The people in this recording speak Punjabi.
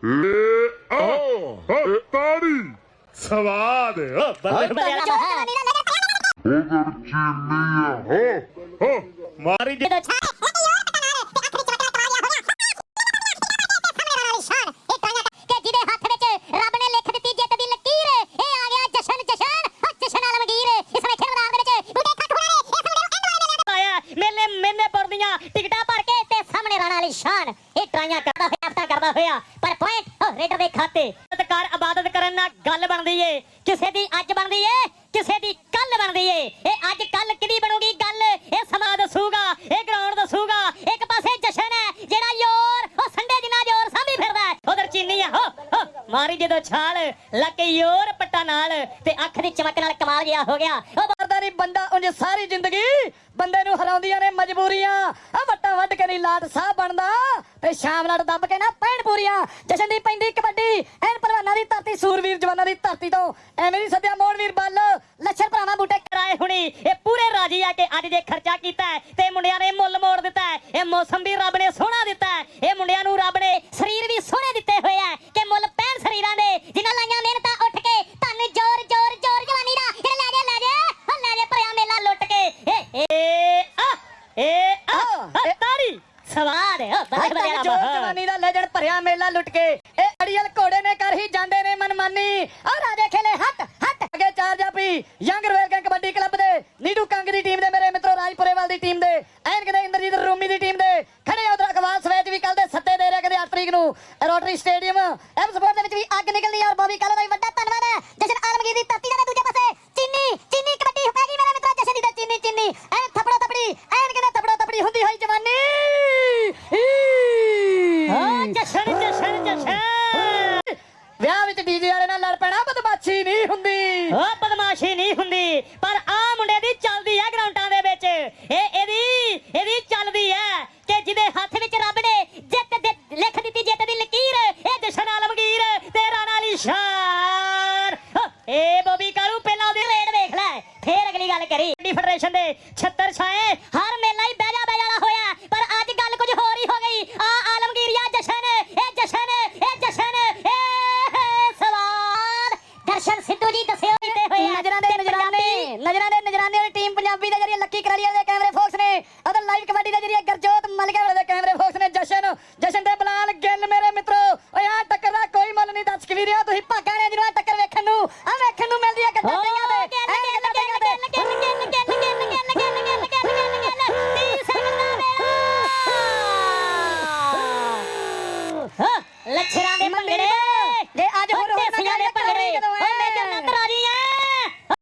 ਆ ਤਾੜੀ ਸਵਾਦ ਚੀਨੀ ਆ ਹੋ ਹੋ ਮਾਰੀ ਜੇ ਜਿਹਦੇ ਹੱਥ ਵਿੱਚ ਰੱਬ ਨੇ ਲਿਖ ਦਿੱਤੀ ਜਿੱਤ ਦੀ ਮੇਲੇ ਮੇਲੇ ਪਰਦੀਆਂ ਟਿਕਟਾਂ ਭਰ ਕੇ ਤੇ ਸਾਹਮਣੇ ਰਾਣਾ ਵਾਲੀ ਸ਼ਾਨ ਇਹ ਟਰਾਈਆਂ ਕਰਦਾ ਹੋਇਆ ਹਫਤਾ ਕਰਦਾ ਹੋਇਆ ਪਰ ਪੁਆਇੰਟ ਰੇਡਰ ਦੇ ਖਾਤੇ। ਇਬਾਦਤਕਾਰ ਇਬਾਦਤ ਕਰਨ ਨਾਲ ਗੱਲ ਬਣਦੀ ਏ। ਕਿਸੇ ਦੀ ਅੱਜ ਬਣਦੀ ਏ, ਕਿਸੇ ਦੀ ਕੱਲ ਬਣਦੀ ਏ। ਇਹ ਅੱਜ ਕੱਲ ਕਿਹਦੀ ਬਣੂਗੀ ਗੱਲ? ਇਹ ਸਮਾਂ ਦੱਸੂਗਾ, ਇਹ ਗਰਾਊਂਡ ਦੱਸੂਗਾ। ਇੱਕ ਪਾਸੇ ਜਸ਼ਨ ਹੈ, ਜਿਹੜਾ ਯੋਰ ਉਹ ਸੰਡੇ ਜਿੰਨਾ ਜ਼ੋਰ ਸਾਂਭੀ ਫਿਰਦਾ ਉਧਰ ਚੀਨੀ ਆ, ਹੋ ਮਾਰੀ ਜਦੋਂ ਛਾਲ ਲੱਕ ਯੋਰ ਪੱਟਾ ਨਾਲ ਤੇ ਅੱਖ ਦੀ ਚਮਕ ਨਾਲ ਕਮਾਲ ਜਿਹਾ ਹੋ ਗਿਆ। ਉਹ ਸਰਦਾਰੀ ਬੰਦਾ ਉਂਝ ਸਾਰੀ ਜ਼ਿੰਦਗੀ ਬੰਦੇ ਨੂੰ ਹਰਾਉਂਦੀਆਂ ਨੇ ਮਜਬੂਰੀਆਂ। ਆ ਵੱਟਾ ਵੱਢ ਕੇ ਨਹੀਂ ਲਾਟ ਸਾਹ ਬਣਦਾ। ਤੇ ਸ਼ਾਮ ਨਾਲ ਦੱਬ ਕੇ ਨਾ ਪੈਣ ਪੂਰੀਆਂ। ਜਸ਼ਨ ਦੀ ਪੈਂਦੀ ਕਬੱਡੀ। ਐਨ ਪਹਿਲਵਾਨਾਂ ਦੀ ਧਰਤੀ, ਸੂਰਵੀਰ ਜਵਾਨਾਂ ਦੀ ਧਰਤੀ ਤੋਂ ਐਵੇਂ ਨਹੀਂ ਸੱਦਿਆ ਮੋੜਵੀਰ ਬੱਲ ਲੱਛਣ ਭਰਾਵਾਂ ਬੂਟੇ ਕਰਾਏ ਹੁਣੀ। ਇਹ ਪੂਰੇ ਰਾਜੀ ਆ ਕੇ ਅੱਜ ਜੇ ਖਰਚਾ ਕੀਤਾ ਤੇ ਮੁੰਡਿਆਂ ਨੇ ਮੁੱਲ ਮੋੜ ਦਿੱਤਾ ਇਹ ਮੌਸਮ ਵੀ ਰੱਬ ਨੇ ਸੋਹਣਾ ਦਿੱਤਾ ਹੈ ਇਹ ਮੁੰਡਿਆਂ ਨੂੰ ਰੱਬ ਨੇ ਸਰੀਰ ਵੀ ਸੋਹਣੇ ਦਿੱਤੇ ਹੋਏ ਆ ਕਿ ਮੁੱਲ ਪੈਣ ਸਰੀਰਾਂ ਦੇ ਜਿਨ੍ਹਾਂ ਲਾਈਆਂ ਮਿਹਨਤਾਂ ਉੱਠ ਕੇ ਧੰਨ ਜੋਰ ਜੋਰ ਜੋਰ ਜਵਾਨੀ ਦਾ ਇਹ ਲੈ ਜਾ ਲੈ ਜਾ ਉਹ ਲੈ ਜਾ ਭਰਿਆ ਮੇਲਾ ਲੁੱਟ ਕੇ ਏ ਏ ਆ ਏ ਆ ਆ, ਤਾੜੀ ਸਵਾਦ ਹੈ ਬੱਲੇ ਬੱਲੇ ਅੱਜ ਜੋ ਜਵਾਨੀ ਦਾ ਲੈਜਣ ਭਰਿਆ ਮੇਲਾ ਲੁੱਟ ਕੇ। ਇਹ ਅੜੀਅਲ ਘੋੜੇ ਨੇ ਕਰ ਹੀ ਜਾਂਦੇ ਨੇ ਮਨਮਾਨੀ। ਆ ਰਾਜੇ ਖੇਲੇ ਹੱਟ ਹੱਟ। ਅੱਗੇ ਚਾਰ ਜਾਪੀ ਯੰਗ ਰੋਇਲ ਕਬੱਡੀ ਕਲੱਬ ਦੇ ਨੀਡੂ ਕੰਗ ਦੀ ਟੀਮ ਦੇ ਮੇਰੇ ਮਿੱਤਰੋ ਰਾਜਪੁਰੇਵਾਲ ਦੀ ਟੀਮ ਦੇ ਐਨ ਕਿਤੇ ਇੰਦਰਜੀਤ ਰੂਮੀ ਦੀ ਟੀਮ ਦੇ। ਖੜੇ ਉਧਰ ਅਖਵਾਲ ਸਵੇਤ ਵੀ ਕੱਲ ਦੇ ਸੱਤੇ ਦੇ ਰਿਹਾ ਕਿਤੇ 8 ਤਰੀਕ ਨੂੰ ਰੋਟਰੀ ਸਟੇਡੀਅਮ। ਐਮ ਸਪੋਰਟ ਦੇ ਵਿੱਚ ਵੀ ਅੱਗ ਨਿਕਲਦੀ ਔਰ ਬੋਬੀ ਕੱਲ ਦਾ ਵੀ ਵੱਡਾ ਧੰਨਵਾਦ ਹੈ। ਜਸ਼ਨ ਆਲਮਗੀਰ ਦੀ ਧਰਤੀ ਵਿੱਚ ਡੀਜੇ ਵਾਲੇ ਨਾਲ ਲੜ ਪੈਣਾ, ਬਦਮਾਸ਼ੀ ਨਹੀਂ ਹੁੰਦੀ। ਓ, ਬਦਮਾਸ਼ੀ ਨਹੀਂ ਹੁੰਦੀ, ਪਰ ਆ ਮੁੰਡੇ ਦੀ ਚੱਲਦੀ ਹੈ ਗਰਾਊਂਡਾਂ ਦੇ ਵਿੱਚ। ਇਹ ਇਹਦੀ ਇਹਦੀ ਚੱਲਦੀ ਹੈ ਕਿ ਜਿਹਦੇ ਹੱਥ ਵਿੱਚ ਰੱਬ ਨੇ ਜਿੱਤ ਦੇ, ਲਿਖ ਦਿੱਤੀ ਜਿੱਤ ਦੀ ਲਕੀਰ, ਇਹ ਜਸ਼ਨ ਆਲਮਗੀਰ ਤੇ ਰਾਣਾ ਅਲੀ ਸ਼ਾਨ। ਏ ਬੋਬੀ ਕਾਲੂ ਪਹਿਲਾਂ ਉਹਦੀ ਰੇਡ ਵੇਖ ਲੈ, ਫੇਰ ਅਗਲੀ ਗੱਲ ਕਰੀ। ਫੈਡਰੇਸ਼ਨ ਦੇ 76 ਛਾਏ ਹਰ ਨਜ਼ਰਾਂ ਦੇ ਨਜ਼ਰਾਨੇ ਵਾਲੀ ਟੀਮ ਪੰਜਾਬੀ ਦੇ ਜਰੀਏ ਲੱਕੀ ਕਰਾਲੀਆ ਦੇ ਕੈਮਰੇ ਫੋਕਸ ਨੇ ਅਦਰ ਲਾਈਵ ਕਬੱਡੀ ਦੇ ਜਰੀਏ ਗਰਜੋਤ ਮਲਕੇ ਵਾਲੇ ਦੇ ਕੈਮਰੇ ਫੋਕਸ ਨੇ ਜਸ਼ਨ ਜਸ਼ਨ ਦੇ ਬਲਾਲ ਗਿੱਲ ਮੇਰੇ ਮਿੱਤਰੋ ਓਏ ਆ ਟੱਕਰ ਦਾ ਕੋਈ ਮੁੱਲ ਨਹੀਂ ਦੱਸ ਕਿਵੀ ਰਿਹਾ ਤੁਸੀਂ ਭਾਗਾਂ ਨੇ ਜਰੂਰ ਟੱਕਰ ਵੇਖਣ ਨੂੰ ਆ ਵੇਖਣ ਨੂੰ ਮਿਲਦੀ ਆ ਗੱਦਾਂ ਦੀਆਂ ਦੇ ਐ ਗੱਦਾਂ ਦੀਆਂ ਦੇ ਲੱਛਰਾਂ ਦੇ ਭੰਗੜੇ ਜੇ ਅੱਜ ਹੋਰ